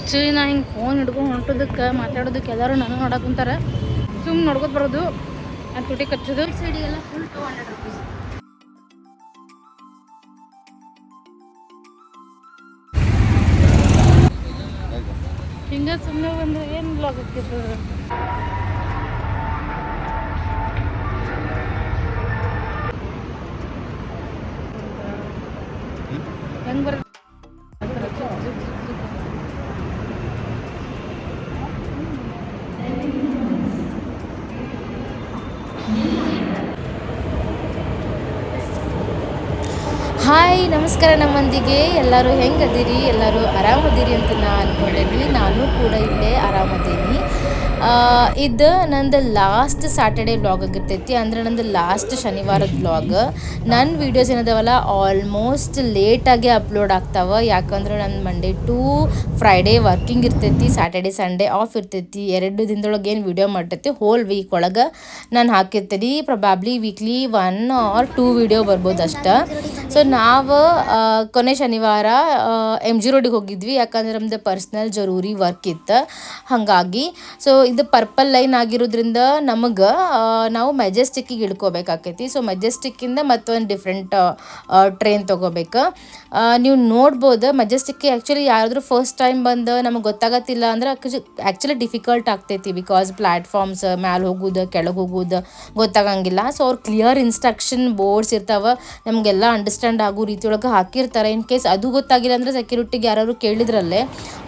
Actually ನಾ ಹಿಂಗೆ phone ಹಿಡ್ಕೊಂಡು ಹೊಂಟೋದಕ್ಕೆ ಮಾತಾಡೋದಕ್ಕೆ ಎಲ್ಲರೂ ನಾನು ನೋಡಕ್ಕೆ ಕುಂತಾರೆ. ಸುಮ್ಮನೆ ನೋಡ್ಕೊತ ಬರೋದು. ಅದು ತುಟಿ ಕಚ್ಚೋದು. ಸೈಡಿಗೆಲ್ಲ ಫುಲ್ ಟೂ ಹಂಡ್ರೆಡ್ ರುಪೀಸ್ ಹಿಂಗೆ ಸುಮ್ಮನೆ ಬಂದು ಏನು ಬ್ಲಾಗ್ ಆಗ್ತಿತ್ತು ಹೆಂಗೆ ಬರುತ್ತೆ ಹಾಯ್, ನಮಸ್ಕಾರ ನಮ್ಮೊಂದಿಗೆ. ಎಲ್ಲರೂ ಹೆಂಗದಿರಿ? ಎಲ್ಲರೂ ಆರಾಮದಿರಿ ಅಂತ ನಾ ಅಂದ್ಕೊಂಡೇನಿ ನಾನು ಕೂಡ ಇಲ್ಲೇ ಆರಾಮದೀನಿ. ಇದು ನಂದು ಲಾಸ್ಟ್ ಸ್ಯಾಟರ್ಡೇ ವ್ಲಾಗ್ ಆಗಿರ್ತೈತಿ ಅಂದ್ರೆ ನಂದು ಲಾಸ್ಟ್ ಶನಿವಾರದ ವ್ಲಾಗ್ ನನ್ನ ವೀಡಿಯೋಸ್ ಏನದವಲ್ಲ ಆಲ್ಮೋಸ್ಟ್ ಲೇಟಾಗಿ ಅಪ್ಲೋಡ್ ಆಗ್ತಾವ. ಯಾಕಂದ್ರೆ ನನ್ನ ಮಂಡೇ ಟು ಫ್ರೈಡೇ ವರ್ಕಿಂಗ್ ಇರ್ತೈತಿ. ಸ್ಯಾಟರ್ಡೇ ಸಂಡೇ ಆಫ್ ಇರ್ತೈತಿ. ಎರಡು ದಿನದೊಳಗೆ ಏನು ವಿಡಿಯೋ ಮಾಡ್ತೈತಿ? ಹೋಲ್ ವೀಕ್ ಒಳಗೆ ನಾನು ಹಾಕಿರ್ತೀನಿ probably weekly one or two video ಬರ್ಬೋದು ಅಷ್ಟೇ. ಸೊ ನಾವು ಕೊನೆ ಶನಿವಾರ ಎಂ ಜಿ ರೋಡಿಗೆ ಹೋಗಿದ್ವಿ. ಯಾಕಂದ್ರೆ ನಮ್ದು ಪರ್ಸ್ನಲ್ ಜರೂರಿ ವರ್ಕ್ ಇತ್ತು. ಹಾಗಾಗಿ ಸೊ ಇದು ಪರ್ಪಲ್ ಲೈನ್ ಆಗಿರೋದ್ರಿಂದ ನಮಗೆ ನಾವು ಮೆಜೆಸ್ಟಿಕ್ಕಿಗೆ ಇಳ್ಕೋಬೇಕಾಕೈತಿ. ಸೊ ಮೆಜೆಸ್ಟಿಕ್ಕಿಂದ ಮತ್ತೊಂದು ಡಿಫ್ರೆಂಟ್ ಟ್ರೈನ್ ತೊಗೋಬೇಕು. ನೀವು ನೋಡ್ಬೋದು ಮೆಜೆಸ್ಟಿಕ್ಗೆ ಆ್ಯಕ್ಚುಲಿ ಯಾರಾದರೂ ಫಸ್ಟ್ ಟೈಮ್ ಬಂದು ನಮಗೆ ಗೊತ್ತಾಗತ್ತಿಲ್ಲ ಅಂದ್ರೆ ಆ್ಯಕ್ಚುಲಿ ಡಿಫಿಕಲ್ಟ್ ಆಗ್ತೈತಿ ಬಿಕಾಸ್ ಪ್ಲಾಟ್ಫಾರ್ಮ್ಸ್ ಮ್ಯಾಲೆ ಹೋಗೋದು, ಕೆಳಗೆ ಹೋಗೋದು ಗೊತ್ತಾಗಂಗಿಲ್ಲ. ಸೊ ಅವ್ರು ಕ್ಲಿಯರ್ ಇನ್ಸ್ಟ್ರಕ್ಷನ್ ಬೋರ್ಡ್ಸ್ ಇರ್ತಾವೆ. ನಮಗೆಲ್ಲ ಅಂಡರ್ಸ್ಟ್ಯಾಂಡ್ ಆಗೋ ರೀತಿಯೊಳಗೆ ಹಾಕಿರ್ತಾರೆ. ಇನ್ ಕೇಸ್ ಅದು ಗೊತ್ತಾಗಿಲ್ಲ ಅಂದರೆ ಸೆಕ್ಯೂರಿಟಿಗೆ ಯಾರು ಕೇಳಿದ್ರಲ್ಲೇ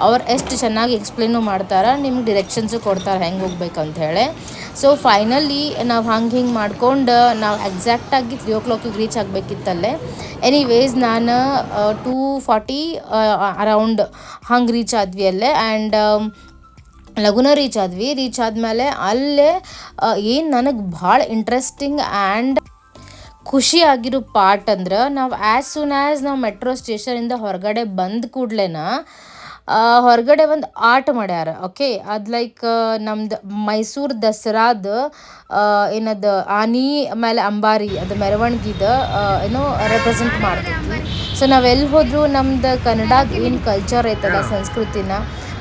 ಅವ್ರು ಎಷ್ಟು ಚೆನ್ನಾಗಿ ಎಕ್ಸ್ಪ್ಲೇನು ಮಾಡ್ತಾರೆ, ನಿಮ್ಗೆ ಡಿರೆಕ್ಷನ್ಸು ಕೊಡ್ತಾರೆ ಹೆಂಗೆ ಹೋಗ್ಬೇಕಂತ ಹೇಳಿ. ಸೊ ಫೈನಲಿ ನಾವು ಹಂಗೆ ಹಿಂಗೆ ಮಾಡ್ಕೊಂಡು, ನಾವು ಎಕ್ಸಾಕ್ಟಾಗಿ ತ್ರೀ ಓ ಕ್ಲಾಕಿಗೆ ರೀಚ್ ಆಗಬೇಕಿತ್ತಲ್ಲೇ. ಎನಿವೇಸ್ ನಾನು ಟೂ ಫಾರ್ಟಿ ಅರೌಂಡ್ ಹಂಗೆ ರೀಚ್ ಆದ್ವಿ ಅಲ್ಲೇ. ಆ್ಯಂಡ್ ಲಗುನ ರೀಚ್ ಆದ್ವಿ. ರೀಚ್ ಆದಮೇಲೆ ಅಲ್ಲೇ ಏನು ನನಗೆ ಭಾಳ ಇಂಟ್ರೆಸ್ಟಿಂಗ್ ಆ್ಯಂಡ್ ಖುಷಿ ಆಗಿರೋ ಪಾರ್ಟ್ ಅಂದ್ರೆ ನಾವು ಆ್ಯಸ್ ಸೂನ್ ಆ್ಯಸ್ ನಾವು ಮೆಟ್ರೋ ಸ್ಟೇಷನಿಂದ ಹೊರಗಡೆ ಬಂದ ಕೂಡ್ಲೇನ ಹೊರಗಡೆ ಒಂದು ಆರ್ಟ್ ಮಾಡ್ಯಾರ ಓಕೆ ಅದು ಲೈಕ್ ನಮ್ದು ಮೈಸೂರು ದಸರಾದ ಏನದು ಆನಿ ಆಮೇಲೆ ಅಂಬಾರಿ, ಅದು ಮೆರವಣಿಗೆದ ಏನೋ ರೆಪ್ರೆಸೆಂಟ್ ಮಾಡ್ತೈತಿ ಸೊ ನಾವೆಲ್ಲಿ ಹೋದರೂ ನಮ್ದು ಕನ್ನಡ ಏನು ಕಲ್ಚರ್ ಐತಲ್ಲ ಸಂಸ್ಕೃತಿನ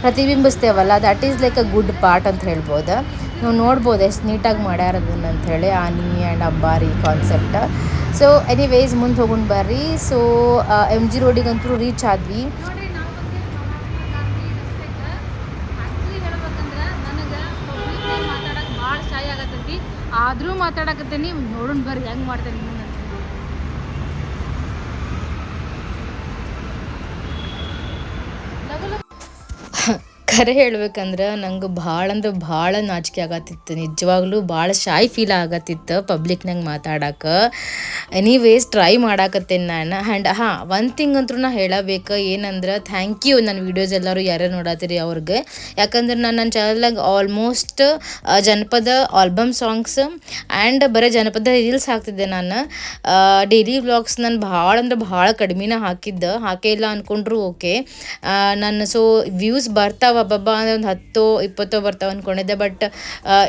ಪ್ರತಿಬಿಂಬಿಸ್ತೇವಲ್ಲ that is like a good part ಅಂತ ಹೇಳ್ಬೋದು. ನೀವು ನೋಡ್ಬೋದು ಎಷ್ಟು ನೀಟಾಗಿ ಮಾಡ್ಯಾರ ಅದನ್ನ ಅಂಥೇಳಿ ಆನಿ ಆ್ಯಂಡ್ ಅಬ್ಬಾರಿ ಕಾನ್ಸೆಪ್ಟ್ ಸೊ ಎನಿವೇಸ್ ಮುಂದೆ ಹೋಗೊಂಡು ಬರ್ರಿ. ಸೊ ಎಂ ಜಿ ರೋಡಿಗಂತೂ ರೀಚ್ ಆದ್ವಿ. ಆದರೂ ಮಾತಾಡಕತ್ತೀನಿ. ನೋಡೋಣ ಬರ್ರಿ, ಹೆಂಗೆ ಮಾಡ್ತೇನೆ ಮುಂದೆ ಖರೆ ಹೇಳ್ಬೇಕಂದ್ರೆ ನಂಗೆ ಭಾಳ ಅಂದ್ರೆ ಭಾಳ ನಾಚಿಕೆ ಆಗತ್ತಿತ್ತು. ನಿಜವಾಗ್ಲೂ ಭಾಳ ಶಾಯ್ ಫೀಲ್ ಆಗತ್ತಿತ್ತು ಪಬ್ಲಿಕ್ನಾಗ ಮಾತಾಡಕ್ಕೆ ಎನಿವೇಸ್ ಟ್ರೈ ಮಾಡಾಕತ್ತೇನೆ ನಾನು. ಆ್ಯಂಡ್ ಹಾಂ ಒಂದು ಥಿಂಗ್ ಅಂತೂ ನಾ ಹೇಳಬೇಕು ಏನಂದ್ರೆ ಥ್ಯಾಂಕ್ ಯು ನನ್ನ ವೀಡಿಯೋಸ್ ಎಲ್ಲರೂ ಯಾರ್ಯಾರು ನೋಡತ್ತೀರಿ ಅವ್ರಿಗೆ. ಯಾಕಂದ್ರೆ ನಾನು ನನ್ನ ಚಾನಲ್ನಾಗ ಆಲ್ಮೋಸ್ಟ್ ಜನಪದ ಆಲ್ಬಮ್ ಸಾಂಗ್ಸ್ ಆ್ಯಂಡ್ ಬರೀ ಜನಪದ ರೀಲ್ಸ್ ಹಾಕ್ತಿದ್ದೆ ನಾನು. ಡೈಲಿ ವ್ಲಾಗ್ಸ್ ನಾನು ಭಾಳ ಅಂದ್ರೆ ಭಾಳ ಕಡಿಮೆನ ಹಾಕಿದ್ದೆ. ಹಾಕೇ ಇಲ್ಲ ಅಂದ್ಕೊಂಡ್ರು ಓಕೆ ನನ್ನ ಸೊ ವ್ಯೂಸ್ ಬರ್ತಾವ ಬಬ್ಬಾ ಅಂದ್ರೆ ಒಂದು ಹತ್ತೋ, ಇಪ್ಪತ್ತೋ ಬರ್ತಾವ ಅಂದ್ಕೊಂಡಿದ್ದೆ ಬಟ್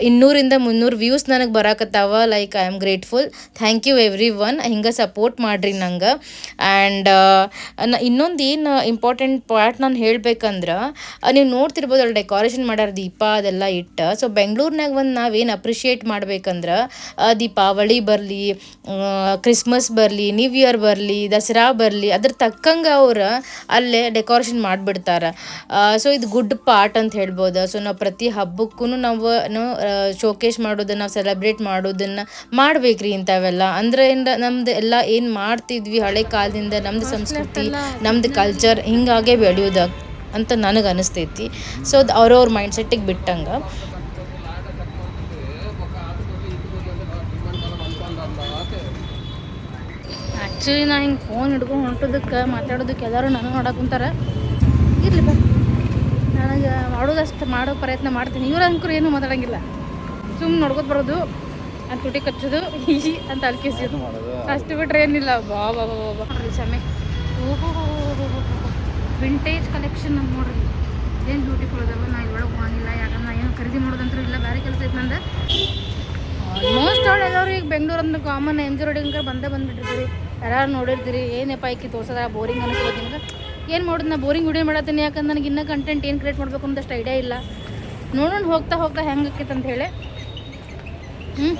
ಇನ್ನೂರಿಂದ ಮುನ್ನೂರು ವ್ಯೂಸ್ ನನಗೆ ಬರಾಕತ್ತಾವ. Like I am grateful thank you everyone ಹಿಂಗೆ ಸಪೋರ್ಟ್ ಮಾಡಿರಿ ನಂಗೆ. ಆ್ಯಂಡ್ ಇನ್ನೊಂದು ಏನು ಇಂಪಾರ್ಟೆಂಟ್ ಪಾರ್ಟ್ ನಾನು ಹೇಳ್ಬೇಕಂದ್ರೆ ನೀವು ನೋಡ್ತಿರ್ಬೋದು ಅಲ್ಲಿ ಡೆಕೋರೇಷನ್ ಮಾಡ್ಯಾರ ದೀಪ ಅದೆಲ್ಲ ಇಟ್ಟು. ಸೊ ಬೆಂಗಳೂರಿನಾಗ ಒಂದು ನಾವೇನು ಅಪ್ರಿಷಿಯೇಟ್ ಮಾಡ್ಬೇಕಂದ್ರೆ ದೀಪಾವಳಿ ಬರಲಿ ಕ್ರಿಸ್ಮಸ್ ಬರಲಿ ನ್ಯೂ ಇಯರ್ ಬರಲಿ, ದಸರಾ ಬರಲಿ, ಅದ್ರ ತಕ್ಕಂಗೆ ಅವ್ರು ಅಲ್ಲೇ ಡೆಕೋರೇಷನ್ ಮಾಡಿಬಿಡ್ತಾರೆ. ಸೊ ಇದು ಗುಡ್ ಪಾರ್ಟ್ ಅಂತ ಹೇಳ್ಬೋದು. ಸೊ ನಾವು ಪ್ರತಿ ಹಬ್ಬಕ್ಕೂ ನಾವು ಶೋಕೇಶ್ ಮಾಡೋದನ್ನು ನಾವು ಸೆಲೆಬ್ರೇಟ್ ಮಾಡೋದನ್ನು ಮಾಡ್ಬೇಕ್ರಿ ಇಂಥವೆಲ್ಲ. ಅಂದ್ರೆ ಏನ್ರ ನಮ್ದು ಎಲ್ಲ ಏನು ಮಾಡ್ತಿದ್ವಿ ಹಳೆ ಕಾಲದಿಂದ ನಮ್ದು ಸಂಸ್ಕೃತಿ ನಮ್ದು ಕಲ್ಚರ್ ಹಿಂಗಾಗೆ ಬೆಳೆಯೋದ ಅಂತ ನನಗೆ ಅನಿಸ್ತೈತಿ. ಸೊ ಅದು ಅವ್ರವ್ರ ಮೈಂಡ್ಸೆಟ್ಟಿಗೆ ಬಿಟ್ಟಂಗೆ. ಆ್ಯಕ್ಚುಲಿ ನಾ ಹಿಂಗೆ ಫೋನ್ ಹಿಡ್ಕೊಂಡು ಹೊಂಟೋದಕ್ಕೆ ಮಾತಾಡೋದಕ್ಕೆ ಎಲ್ಲರೂ ನಾನು ನೋಡಕ್ಕೆ ಕುಂತಾರೆ. ಇರಲಿ ಬಾ. ಮಾಡೋದಷ್ಟು ಮಾಡೋ ಪ್ರಯತ್ನ ಮಾಡ್ತೀನಿ. ಇವ್ರು ಅಂಕರು ಏನು ಮಾತಾಡಂಗಿಲ್ಲ. ಸುಮ್ಮನೆ ನೋಡ್ಕೊತ ಬರೋದು ಅಂತ ತುಟಿ ಕಚ್ಚೋದು ಈ ಅಂತ ಅಲ್ಕಿಸೋದು. ಅಷ್ಟು ಬಿಟ್ರೆ ಏನಿಲ್ಲ. ಬಾ ಬಾ ಬಾ ಬಾ ನೋಡ್ರಿ ಸಮಯ ವಿಂಟೇಜ್ ಕಲೆಕ್ಷನ್ ನಮ್ಮ ನೋಡ್ರಿ. ಏನು ಬ್ಯೂಟಿಫುಲ್ ಅದಾವ? ನಾ ಇದ್ರೊಳಗೆ ಹೋಗಿಲ್ಲ ಯಾಕಂದ್ರೆ ನಾ ಏನು ಖರೀದಿ ಮಾಡೋದಂತೂ ಇಲ್ಲ. ಬೇರೆ ಕೆಲಸ ಐತೆ ನಂದು. ಆಲ್ಮೋಸ್ಟ್ ಆಲ್ ಎಲ್ಲರೂ ಈಗ ಬೆಂಗಳೂರು ಅಂದ್ರೆ ಕಾಮನ್ ಎಂ ಜಿ ರೋಡಿಗೆ ಬಂದೇ ಬಂದ್ಬಿಟ್ಟಿರ್ತೀರಿ. ಯಾರು ನೋಡಿರ್ತೀರಿ ಏನಪ್ಪ ಪೈಕಿ ತೋರ್ಸೋದ? ಬೋರಿಂಗ್ ಅನಿಸ್ಬೋದು ನಿಮ್ಗೆ. ಏನು ಮಾಡೋದು? ನಾ ಬೋರಿಂಗ್ ವಿಡಿಯೋ ಮಾಡತ್ತೀನಿ. ಯಾಕಂದ್ರೆ ನನಗೆ ಇನ್ನೂ ಕಂಟೆಂಟ್ ಏನು ಕ್ರಿಯೇಟ್ ಮಾಡಬೇಕು ಅನ್ನೋದಷ್ಟು ಐಡಿಯಾ ಇಲ್ಲ. ನೋಡೋಣ, ಹೋಗ್ತಾ ಹೋಗ್ತಾ ಹೆಂಗೆ ಆಕೈತೆ ಅಂತ ಹೇಳಿ. ಹ್ಞೂ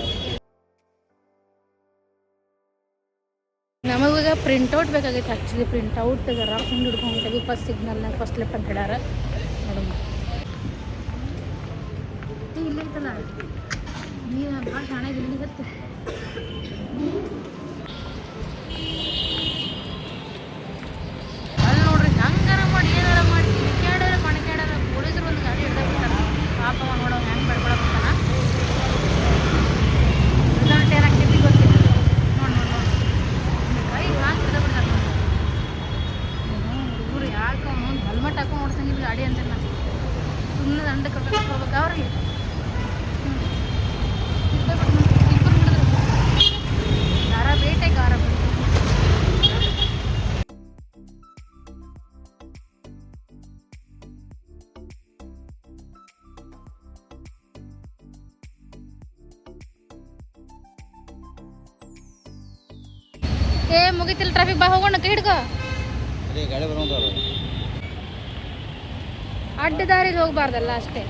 ನಮಗೀಗ ಪ್ರಿಂಟೌಟ್ ಬೇಕಾಗೈತೆ ಆ್ಯಕ್ಚುಲಿ ಪ್ರಿಂಟೌಟ್ ಜರಾಕ್ಸ್ ಹಿಂಗೆ ಹಿಡ್ಕೊಂಡು ಫಸ್ಟ್ ಸಿಗ್ನಲ್ನಾಗ ಫಸ್ಟ್ ಲೆಫ್ಟ್ ಅಂತ ಹೇಳ್ಯಾರ. ನೋಡಮ್ಮ ಇಲ್ಲೈತಲ್ಲ ನೀರು ಭಾಳ ಚೆನ್ನಾಗಿ ಇಲ್ಲಿ ಹತ್ತು ಅಲ್ಲಿ ನೋಡ್ರಿ ಹಂಗಾರ ಮಾಡಿ ಏನಾರ ಮಾಡಿ ಕಿಣಿಕ್ಯಾಡಾರ ಮಣಿಕ್ಯಾಡಾರ ಪೊಲೀಸರು ಒಂದು ಗಾಡಿ ಹಿಡ್ದಾಕ್ಬಿಟ್ಟಾರ ಪಾಪ ಅವ ಏ ಟ್ರಾಫಿಕ್ ಬಾ ಹೋಗೋಣ ಕೈ ಹಿಡ್ಕೋ. ಅಡ್ಡ ದಾರಿಲಿ ಹೋಗ್ಬಾರ್ದಲ್ಲ ಅಷ್ಟೇ.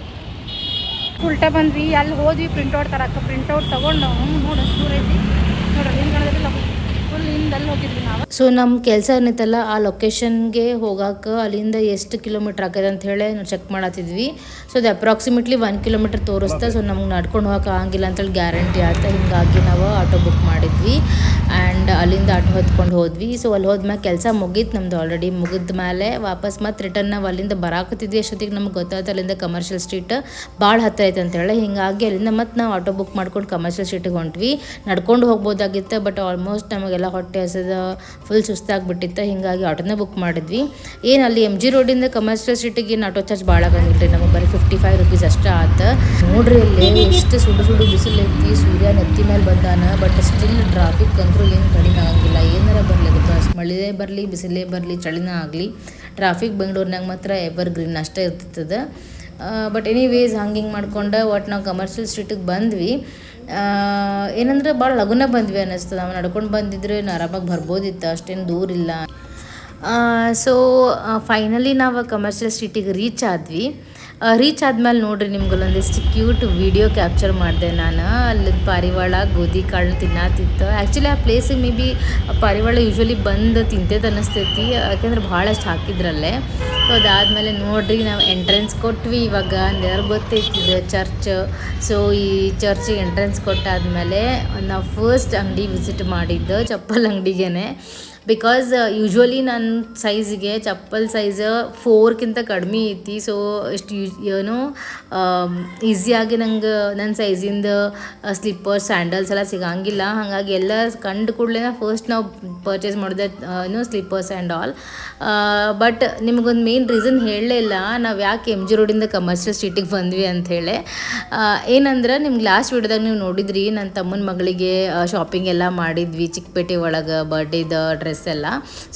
ಉಲ್ಟಾ ಬಂದ್ವಿ ಅಲ್ಲಿ ಹೋದ್ವಿ ಪ್ರಿಂಟೌಟ್ ತರಕ್ಕೆ ಪ್ರಿಂಟೌಟ್ ತಗೊಂಡು ನೋಡು ದೂರ ಐತಿ. ನೋಡ್ರಿ ಹಿಂಗೆ ಕಾಣದಿಲ್ಲ ಸೊ ನಮ್ಮ ಕೆಲಸ ಏನೈತಲ್ಲ ಆ ಲೊಕೇಶನ್ಗೆ ಹೋಗಕ್ಕೆ ಅಲ್ಲಿಂದ ಎಷ್ಟು ಕಿಲೋಮೀಟ್ರ್ ಆಗ್ಯದ ಅಂತ ಹೇಳಿ ನಾವು ಚೆಕ್ ಮಾಡತ್ತಿದ್ವಿ ಸೊ ಅದು ಅಪ್ರಾಕ್ಸಿಮೇಟ್ಲಿ ಒನ್ ಕಿಲೋಮೀಟರ್ ತೋರಿಸ್ತಾ ಸೊ ನಮ್ಗೆ ನಡ್ಕೊಂಡು ಹೋಗಕ್ಕೆ ಆಗಂಗಿಲ್ಲ ಅಂತೇಳಿ ಗ್ಯಾರಂಟಿ ಆಯ್ತು ಹಿಂಗಾಗಿ ನಾವು ಆಟೋ ಬುಕ್ ಮಾಡಿದ್ವಿ. ಆ್ಯಂಡ್ ಅಲ್ಲಿಂದ ಆಟೋ ಹೊತ್ಕೊಂಡು ಹೋದ್ವಿ. ಸೊ ಅಲ್ಲಿ ಹೋದ್ಮ್ಯಾಗ ಕೆಲಸ ಮುಗೀತು, ನಮ್ದು ಆಲ್ರೆಡಿ ಮುಗಿದ ಮೇಲೆ ವಾಪಸ್ ಮತ್ತೆ ರಿಟರ್ನ್ ನಾವು ಅಲ್ಲಿಂದ ಬರಾಕತ್ತಿದ್ವಿ. ಅಷ್ಟೊತ್ತಿಗೆ ನಮ್ಗೆ ಗೊತ್ತಾಯ್ತು, ಅಲ್ಲಿಂದ ಕಮರ್ಷಿಯಲ್ ಸ್ಟ್ರೀಟ್ ಭಾಳ ಹತ್ತಿರ ಐತೆ ಅಂತೇಳಿ ಹಿಂಗಾಗಿ ಅಲ್ಲಿಂದ ಮತ್ತೆ ನಾವು ಆಟೋ ಬುಕ್ ಮಾಡ್ಕೊಂಡು ಕಮರ್ಷಿಯಲ್ ಸ್ಟ್ರೀಟಿಗೆ ಹೊಂಟ್ವಿ. ನಡ್ಕೊಂಡು ಹೋಗ್ಬೋದಾಗಿತ್ತು ಬಟ್ ಆಲ್ಮೋಸ್ಟ್ ನಮಗೆಲ್ಲ ಹೊಟ್ಟೆ ಹಸದ ಫುಲ್ ಸುಸ್ತಾಗ್ಬಿಟ್ಟಿತ್ತು, ಹಿಂಗಾಗಿ ಆಟೋನೇ ಬುಕ್ ಮಾಡಿದ್ವಿ. ಏನು ಅಲ್ಲಿ ಎಂ ಜಿ ರೋಡಿಂದ ಕಮರ್ಷಿಯಲ್ ಸ್ಟ್ರೀಟಿಗೆ ಏನು ಆಟೋ ಚಾರ್ಜ್ ಭಾಳ ಆಗಂಗಿಲ್ಲ ನಮಗೆ ಬರೀ ಫಿಫ್ಟಿ ಫೈವ್ ರುಪೀಸ್ ಅಷ್ಟೇ ಆತ. ನೋಡ್ರಿ ಇಲ್ಲಿ ಎಷ್ಟು ಸುಡು ಸುಡು ಬಿಸಿಲು ಐತಿ ಸೂರ್ಯ ನೆತ್ತಿ ಮೇಲೆ ಬಂದಾನ ಬಟ್ ಸ್ಟಿಲ್ ಟ್ರಾಫಿಕ್ ಅಂತೂ ಏನು ಕಡಿಮೆ ಆಗಂಗಿಲ್ಲ. ಏನಾರ ಬರಲಿ ಅಷ್ಟು ಮಳೆ ಬರಲಿ, ಬಿಸಿಲೇ ಬರಲಿ, ಚಳಿನ ಆಗಲಿ ಟ್ರಾಫಿಕ್ ಬೆಂಗಳೂರಿನಾಗ ಮಾತ್ರ ಎವರ್ ಗ್ರೀನ್ ಅಷ್ಟೇ ಇರ್ತಿತ್ತದ ಬಟ್ ಎನಿವೇಸ್ ಹಂಗೆ ಹಿಂಗೆ ಮಾಡ್ಕೊಂಡು ಒಟ್ಟು ನಾವು ಕಮರ್ಷಿಯಲ್ ಸ್ಟ್ರೀಟಿಗೆ ಬಂದ್ವಿ. ಏನಂದ್ರೆ ಭಾಳ ಲಗುನ ಬಂದ್ವಿ ಅನ್ನಿಸ್ತದೆ. ನಾವು ನಡ್ಕೊಂಡು ಬಂದಿದ್ರೆ ಏನು ಆರಾಮಾಗಿ ಬರ್ಬೋದಿತ್ತು, ಅಷ್ಟೇನು ದೂರ ಇಲ್ಲ. ಸೊ ಫೈನಲಿ ನಾವು ಕಮರ್ಷಿಯಲ್ ಸ್ಟ್ರೀಟಿಗೆ ರೀಚ್ ಆದ್ವಿ. ರೀಚ್ ಆದ್ಮೇಲೆ ನೋಡ್ರಿ ನಿಮ್ಗಲ್ಲೊಂದಿಷ್ಟು ಕ್ಯೂಟ್ ವಿಡಿಯೋ ಕ್ಯಾಪ್ಚರ್ ಮಾಡಿದೆ ನಾನು. ಅಲ್ಲಿ ಪಾರಿವಾಳ ಗೋಧಿ ಕಾಳು ತಿನ್ನತಿತ್ತು. ಆ್ಯಕ್ಚುಲಿ ಆ ಪ್ಲೇಸಿಗೆ ಮೇ ಬಿ ಪಾರಿವಾಳ ಯೂಶ್ವಲಿ ಬಂದು ತಿಂತೈತೆ ಅನ್ನಿಸ್ತೈತಿ ಯಾಕೆಂದ್ರೆ ಭಾಳಷ್ಟು ಹಾಕಿದ್ರಲ್ಲೇ. ಸೊ ಅದಾದಮೇಲೆ ನೋಡ್ರಿ ನಾವು ಎಂಟ್ರೆನ್ಸ್ ಕೊಟ್ವಿ ಇವಾಗ. ಯಾರು ಇದು ಚರ್ಚ್ ಸೊ ಈ ಚರ್ಚಿಗೆ ಎಂಟ್ರೆನ್ಸ್ ಕೊಟ್ಟಾದ್ಮೇಲೆ ನಾವು ಫಸ್ಟ್ ಅಂಗಡಿ ವಿಸಿಟ್ ಮಾಡಿದ್ದು ಚಪ್ಪಲ್ ಅಂಗಡಿಗೇನೆ. ಬಿಕಾಸ್ ಯೂಶ್ವಲಿ ನನ್ನ ಸೈಜಿಗೆ ಚಪ್ಪಲ್ ಸೈಜ್ ಫೋರ್ಕ್ಕಿಂತ ಕಡಿಮೆ ಐತಿ. ಸೊ ಇಷ್ಟು ಯೂ, ಏನು ಈಸಿಯಾಗಿ ನಂಗೆ ನನ್ನ ಸೈಜಿಂದ ಸ್ಲಿಪ್ಪರ್ಸ್ ಸ್ಯಾಂಡಲ್ಸ್ ಎಲ್ಲ ಸಿಗಂಗಿಲ್ಲ. ಹಾಗಾಗಿ ಎಲ್ಲ ಕಂಡು ಕೂಡಲೇ ಫಸ್ಟ್ ನಾವು ಪರ್ಚೇಸ್ ಮಾಡಿದೆ ಏನು ಸ್ಲಿಪ್ಪರ್ಸ್ ಆ್ಯಂಡ್ ಆಲ್ ಬಟ್ ನಿಮಗೊಂದು ಮೇನ್ ರೀಸನ್ ಹೇಳಲೇ ಇಲ್ಲ. ನಾವು ಯಾಕೆ ಎಂ ಜಿ ರೋಡಿಂದ ಕಮರ್ಷಿಯಲ್ ಸ್ಟ್ರೀಟಿಗೆ ಬಂದ್ವಿ ಅಂಥೇಳಿ ಏನಂದ್ರೆ ನಿಮ್ಗೆ ಲಾಸ್ಟ್ ವಿಡಿಯೋದಾಗ ನೀವು ನೋಡಿದ್ರಿ ನನ್ನ ತಮ್ಮನ ಮಗಳಿಗೆ ಶಾಪಿಂಗ್ ಎಲ್ಲ ಮಾಡಿದ್ವಿ. ಚಿಕ್ಕಪೇಟೆ ಒಳಗೆ ಬರ್ಡೇದ ಡ್ರೆಸ್ ಎಲ್ಲ.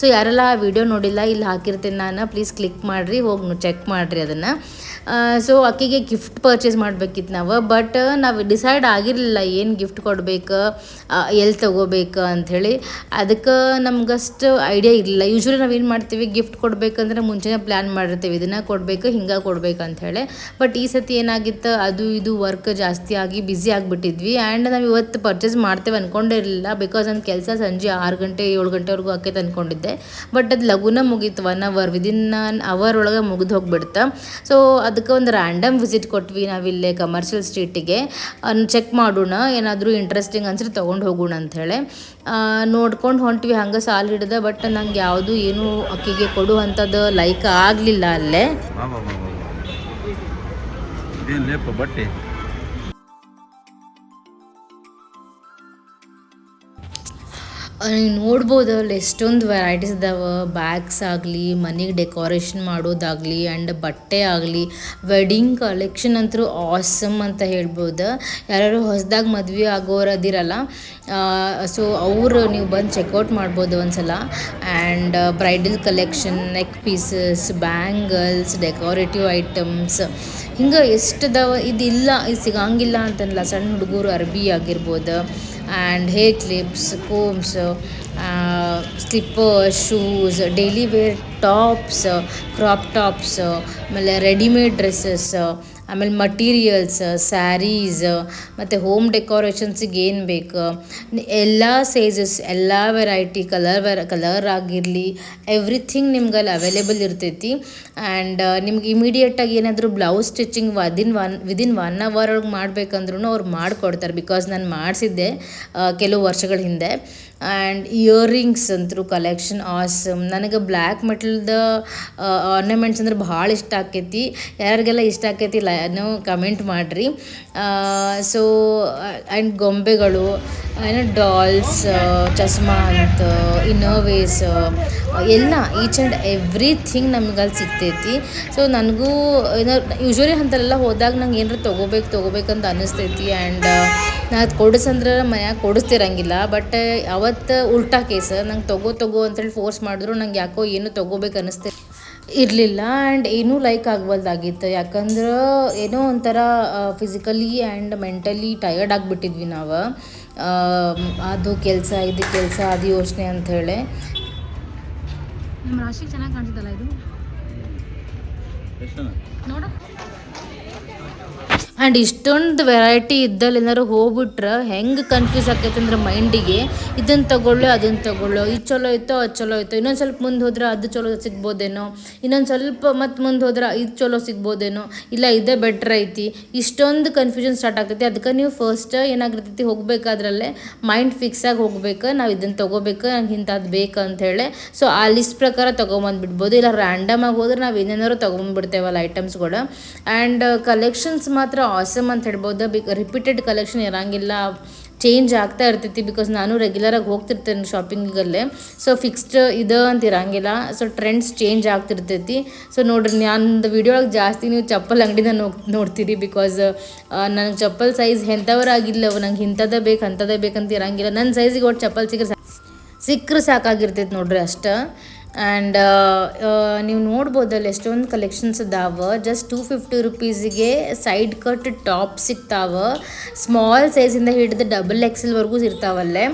ಸೊ ಯಾರೆಲ್ಲ ಆ ವಿಡಿಯೋ ನೋಡಿಲ್ಲ, ಇಲ್ಲಿ ಹಾಕಿರ್ತೀನಿ ನಾನು. ಪ್ಲೀಸ್ ಕ್ಲಿಕ್ ಮಾಡಿರಿ, ಹೋಗಿ ಚೆಕ್ ಮಾಡಿರಿ ಅದನ್ನು. ಸೊ ಅಕ್ಕಿಗೆ ಗಿಫ್ಟ್ ಪರ್ಚೇಸ್ ಮಾಡಬೇಕಿತ್ತು ನಾವು. ಬಟ್ ನಾವು ಡಿಸೈಡ್ ಆಗಿರಲಿಲ್ಲ ಏನು ಗಿಫ್ಟ್ ಕೊಡಬೇಕು ಎಲ್ಲಿ ತೊಗೋಬೇಕು ಅಂಥೇಳಿ. ಅದಕ್ಕೆ ನಮ್ಗಷ್ಟು ಐಡಿಯಾ ಇರಲಿಲ್ಲ. ಯೂಶ್ವಲಿ ನಾವು ಏನು ಮಾಡ್ತೀವಿ ಗಿಫ್ಟ್ ಕೊಡಬೇಕಂದ್ರೆ ಮುಂಚೆನೇ ಪ್ಲ್ಯಾನ್ ಮಾಡಿರ್ತೀವಿ. ಇದನ್ನು ಕೊಡಬೇಕು, ಹಿಂಗೆ ಕೊಡಬೇಕು ಅಂಥೇಳಿ. ಬಟ್ ಈ ಸತಿ ಏನಾಗಿತ್ತು, ಅದು ಇದು ವರ್ಕ್ ಜಾಸ್ತಿ ಆಗಿ ಬ್ಯುಸಿ ಆಗಿಬಿಟ್ಟಿದ್ವಿ. ಆ್ಯಂಡ್ ನಾವು ಇವತ್ತು ಪರ್ಚೇಸ್ ಮಾಡ್ತೇವೆ ಅಂದ್ಕೊಂಡಿರಲಿಲ್ಲ ಬಿಕಾಸ್ ನನ್ನ ಕೆಲಸ ಸಂಜೆ ಆರು ಗಂಟೆ, ಏಳು ಗಂಟೆವರೆಗೂ ಆಕೈತೆ ಅಂದ್ಕೊಂಡಿದ್ದೆ ಬಟ್ ಅದು ಲಗುನ ಮುಗೀತು one hour within an hour ಒಳಗೆ ಮುಗಿದು ಹೋಗ್ಬಿಡ್ತು. ಸೊ ಅದಕ್ಕೆ ಒಂದು ರ್ಯಾಂಡಮ್ ವಿಸಿಟ್ ಕೊಟ್ವಿ ನಾವಿಲ್ಲೇ ಕಮರ್ಷಿಯಲ್ ಸ್ಟ್ರೀಟಿಗೆ ಚೆಕ್ ಮಾಡೋಣ, ಏನಾದರೂ ಇಂಟ್ರೆಸ್ಟಿಂಗ್ ಅನ್ಸ್ರೆ ತೊಗೊಂಡು ಹೋಗೋಣ ಅಂಥೇಳಿ ನೋಡ್ಕೊಂಡು ಹೊಂಟ್ವಿ, ಹಂಗೆ ಸಾಲು ಹಿಡ್ದೆ ಬಟ್ ನಂಗೆ ಯಾವುದು ಏನು ಅಕ್ಕಿಗೆ ಕೊಡುವಂಥದ್ದು ಲೈಕ್ ಆಗಲಿಲ್ಲ ಅಲ್ಲೇ. ಬಟ್ಟೆ? ನೀವು ನೋಡ್ಬೋದು ಅಲ್ಲಿ ಎಷ್ಟೊಂದು ವೆರೈಟೀಸ್ ಇದಾವೆ. ಬ್ಯಾಗ್ಸ್ ಆಗಲಿ, ಮನೆಗೆ ಡೆಕೋರೇಷನ್ ಮಾಡೋದಾಗಲಿ ಆ್ಯಂಡ್ ಬಟ್ಟೆ ಆಗಲಿ ವೆಡ್ಡಿಂಗ್ ಕಲೆಕ್ಷನ್ ಅಂತೂ ಆಸಮ್ ಅಂತ ಹೇಳ್ಬೋದು. ಯಾರು ಹೊಸದಾಗಿ ಮದುವೆ ಆಗೋರು ಅದಿರಲ್ಲ. ಸೊ ಅವರು ನೀವು ಬಂದು ಚೆಕ್ಔಟ್ ಮಾಡ್ಬೋದು ಒಂದ್ಸಲ. And bridal collection neck pieces bangles decorative items ಹಿಂಗೆ ಎಷ್ಟು ಅದಾವ ಇದಿಲ್ಲ, ಇದು ಸಿಗಂಗಿಲ್ಲ ಅಂತನಲ್ಲ ಸಣ್ಣ ಹುಡುಗರು ಅರ್ಬಿ ಆಗಿರ್ಬೋದು. and hair clips, combs, uh, slippers, shoes, daily wear tops, uh, crop tops, uh, ready made dresses. Uh, ಆಮೇಲೆ ಮಟೀರಿಯಲ್ಸ್ ಸ್ಯಾರೀಸ್ ಮತ್ತು ಹೋಮ್ ಡೆಕೋರೇಷನ್ಸಿಗೆ ಏನು ಬೇಕು? ಎಲ್ಲ ಸೈಜಸ್ ಎಲ್ಲ ವೆರೈಟಿ ಕಲರ್ ವೆರ ಕಲರ್ ಆಗಿರಲಿ ಎವ್ರಿಥಿಂಗ್ ನಿಮ್ಗೆ ಅಲ್ಲಿ ಅವೈಲೇಬಲ್ ಇರ್ತೈತಿ ಆ್ಯಂಡ್ ನಿಮ್ಗೆ ಇಮಿಡಿಯೇಟಾಗಿ ಏನಾದರೂ blouse stitching within one within one hour ಒಳಗೆ ಮಾಡ್ಬೇಕಂದ್ರೂ ಅವ್ರು ಮಾಡಿಕೊಡ್ತಾರೆ. ಬಿಕಾಸ್ ನಾನು ಮಾಡಿಸಿದ್ದೆ ಕೆಲವು ವರ್ಷಗಳ ಹಿಂದೆ. ಆ್ಯಂಡ್ ಇಯರಿಂಗ್ಸ್ ಅಂತೂ ಕಲೆಕ್ಷನ್ ಆಸಮ್ ನನಗೆ ಬ್ಲ್ಯಾಕ್ ಮೆಟಲ್ದ ಆರ್ನಮೆಂಟ್ಸ್ ಅಂದ್ರೆ ಭಾಳ ಇಷ್ಟ ಆಕೈತಿ. ಯಾರಿಗೆಲ್ಲ ಇಷ್ಟ ಆಕೈತಿ ನೀವು ಕಮೆಂಟ್ ಮಾಡಿರಿ. ಸೊ ಆ್ಯಂಡ್ ಗೊಂಬೆಗಳು, ಏನೋ ಡಾಲ್ಸ್ ಚಸ್ಮಾ ಅಂತ ಇನ್ನೋವೇಸ್ ಎಲ್ಲ ಈಚ್ ಆ್ಯಂಡ್ ಎವ್ರಿಥಿಂಗ್ ನಮ್ಗೆ ಅಲ್ಲಿ ಸಿಗ್ತೈತಿ. ಸೊ ನನಗೂ, ಏನೋ ಯೂಶ್ವಲಿ ಅಂಥಲ್ಲೆಲ್ಲ ಹೋದಾಗ ನಂಗೆ ಏನಾರು ತೊಗೋಬೇಕು ತೊಗೋಬೇಕಂತ ಅನ್ನಿಸ್ತೈತಿ. ಆ್ಯಂಡ್ ನಾ ಅದು ಕೊಡಿಸಂದ್ರೆ ಮನ್ಯಾಗ ಕೊಡಿಸ್ತಿರಂಗಿಲ್ಲ. ಬಟ್ ಅವತ್ತು ಉಲ್ಟಾ ಕೇಸ್ ನಂಗೆ ತಗೋ ತಗೋ ಅಂತೇಳಿ ಫೋರ್ಸ್ ಮಾಡಿದ್ರು, ನಂಗೆ ಯಾಕೋ ಏನು ತೊಗೋಬೇಕು ಅನ್ನಿಸ್ತೈತಿ ಇರಲಿಲ್ಲ. ಆ್ಯಂಡ್ ಏನೂ ಲೈಕ್ ಆಗ್ಬಲ್ದಾಗಿತ್ತು ಯಾಕಂದ್ರೆ ಏನೋ ಒಂಥರ ಫಿಸಿಕಲಿ ಆ್ಯಂಡ್ ಮೆಂಟಲಿ ಟಯರ್ಡ್ ಆಗಿಬಿಟ್ಟಿದ್ವಿ ನಾವು. ಅದು ಕೆಲಸ, ಇದು ಕೆಲಸ, ಅದು ಯೋಚನೆ ಅಂಥೇಳಿ ನಿಮ್ಮ ರಾಶಿಗೆ ಚೆನ್ನಾಗಿ ಕಾಣಿಸುತ್ತಲ್ಲ ಇದು? ನೋಡೋ ನೋಡ. ಆ್ಯಂಡ್ ಇಷ್ಟೊಂದು ವೆರೈಟಿ ಇದ್ದಲ್ಲಿ ಏನಾರು ಹೋಗ್ಬಿಟ್ರೆ ಹೆಂಗೆ ಕನ್ಫ್ಯೂಸ್ ಆಕೈತೆ ಅಂದ್ರೆ ಮೈಂಡಿಗೆ ಇದನ್ನು ತಗೊಳ್ಳೋ ಅದನ್ನು ತಗೊಳ್ಳೋ, ಇದು ಚಲೋ ಇತ್ತೋ ಅದು ಚಲೋ ಐತೋ ಇನ್ನೊಂದು ಸ್ವಲ್ಪ ಮುಂದೆ ಹೋದ್ರೆ ಅದು ಚಲೋ ಸಿಗ್ಬೋದೇನೋ, ಇನ್ನೊಂದು ಸ್ವಲ್ಪ ಮತ್ತು ಮುಂದೆ ಹೋದ್ರೆ ಇದು ಚಲೋ ಸಿಗ್ಬೋದೇನೋ, ಇಲ್ಲ ಇದೇ ಬೆಟ್ರ್ ಐತಿ, ಇಷ್ಟೊಂದು ಕನ್ಫ್ಯೂಷನ್ ಸ್ಟಾರ್ಟ್ ಆಗ್ತೈತಿ. ಅದಕ್ಕೆ ನೀವು ಫಸ್ಟ್ ಏನಾಗಿರ್ತೈತಿ, ಹೋಗ್ಬೇಕಾದ್ರಲ್ಲೇ ಮೈಂಡ್ ಫಿಕ್ಸ್ ಆಗಿ ಹೋಗ್ಬೇಕು, ನಾವು ಇದನ್ನು ತೊಗೋಬೇಕು, ನಂಗೆ ಇಂಥದ್ದು ಬೇಕು ಅಂಥೇಳಿ ಸೊ ಆ ಲಿಸ್ಟ್ ಪ್ರಕಾರ ತೊಗೊಂಬಂದ್ಬಿಡ್ಬೋದು. ಇಲ್ಲ ರ್ಯಾಂಡಮ್ ಆಗಿ ಹೋದ್ರೆ ನಾವು ಏನೇನಾದ್ರು ತೊಗೊಂಡ್ಬಿಡ್ತೇವಲ್ಲ ಐಟಮ್ಸ್ಗಳು ಆ್ಯಂಡ್ ಕಲೆಕ್ಷನ್ಸ್ ಮಾತ್ರ ಆಸಮ್ ಅಂತ ಹೇಳ್ಬೋದು. ಬಿಕ್ ರಿಪೀಟೆಡ್ ಕಲೆಕ್ಷನ್ ಇರಂಗಿಲ್ಲ. ಚೇಂಜ್ ಆಗ್ತಾ ಇರ್ತೈತಿ ಬಿಕಾಸ್ ನಾನು ರೆಗ್ಯುಲರಾಗಿ ಹೋಗ್ತಿರ್ತೇನೆ ಶಾಪಿಂಗಲ್ಲೇ ಸೊ ಫಿಕ್ಸ್ಡ್ ಇದು ಅಂತ ಇರಂಗಿಲ್ಲ. ಸೊ ಟ್ರೆಂಡ್ಸ್ ಚೇಂಜ್ ಆಗ್ತಿರ್ತೈತಿ. ಸೊ ನೋಡ್ರಿ ನಾನು ವಿಡಿಯೋ ಒಳಗೆ ಜಾಸ್ತಿ ನೀವು ಚಪ್ಪಲ್ ಅಂಗಡಿನ ನೋಡಿ, ನೋಡ್ತೀರಿ ಬಿಕಾಸ್ ನನಗೆ ಚಪ್ಪಲ್ ಸೈಜ್ ಎಂಥವರಾಗಿಲ್ಲ. ನಂಗೆ ಇಂಥದ್ದೇ ಬೇಕು, ಅಂಥದ್ದೇ ಬೇಕಂತ ಇರಂಗಿಲ್ಲ. ನನ್ನ ಸೈಜಿಗೆ ಒಟ್ಟು ಚಪ್ಪಲ್ ಸಿಕ್ಕರೆ ಸಿಕ್ಕರೆ ಸಾಕಾಗಿರ್ತೈತಿ ನೋಡ್ರಿ ಅಷ್ಟು. ಆ್ಯಂಡ್ ನೀವು ನೋಡ್ಬೋದಲ್ಲಿ, ಎಷ್ಟೊಂದು ಕಲೆಕ್ಷನ್ಸ್ ಅದಾವ. ಜಸ್ಟ್ ಟೂ ಫಿಫ್ಟಿ ರುಪೀಸಿಗೆ ಸೈಡ್ ಕಟ್ ಟಾಪ್ ಸಿಗ್ತಾವ. ಸ್ಮಾಲ್ ಸೈಜಿಂದ ಹಿಡಿದು ಡಬಲ್ ಎಕ್ಸೆಲ್ವರೆಗೂ ಇರ್ತಾವಲ್ಲೇ.